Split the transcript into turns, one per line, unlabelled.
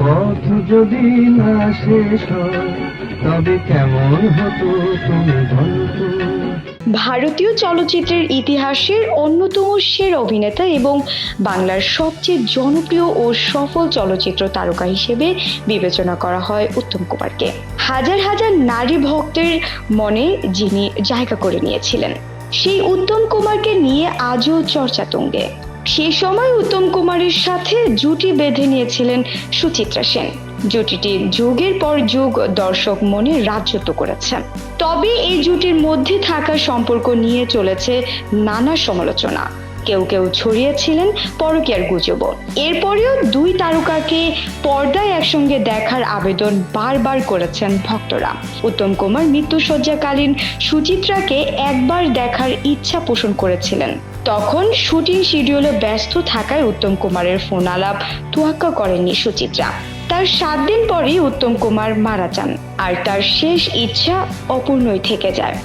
পথ যদি না শেষ তবে কেমন হতো তুমি বলতো?
ভারতীয় চলচ্চিত্রের ইতিহাসের অন্যতম সের অভিনেতা এবং বাংলার সবচেয়ে জনপ্রিয় ও সফল চলচ্চিত্র তারকা হিসেবে বিবেচনা করা হয় উত্তম কুমারকে। হাজার হাজার নারী ভক্তের মনে যিনি জায়গা করে নিয়েছিলেন, সেই উত্তম কুমারকে নিয়ে আজও চর্চা তুঙ্গে। সেই সময় উত্তম কুমারের সাথে জুটি বেঁধে নিয়েছিলেন সুচিত্রা সেন। জুটিটি যুগের পর যুগ দর্শক মনে রাজ্যত্ব করেছে। তবে এই জুটির মধ্যে থাকা সম্পর্ক নিয়ে চলেছে নানা সমালোচনা। কেউ কেউ ছড়িয়েছিলেন পরকীয়ার গুজব এরপরেও দুই তারকাকে পর্দায় একসঙ্গে দেখার আবেদন বারবার করেছেন ভক্তরা। উত্তম কুমার মৃত্যুসজ্জাকালীন সুচিত্রাকে একবার দেখার ইচ্ছা পোষণ করেছিলেন। তখন শুটিং শিডিউলে ব্যস্ত থাকায় উত্তম কুমারের ফোন আলাপ তোয়াক্কা করেননি সুচিত্রা। তার সাত দিন পরই উত্তম কুমার মারা যান, আর তার শেষ ইচ্ছা অপূর্ণই থেকে যায়।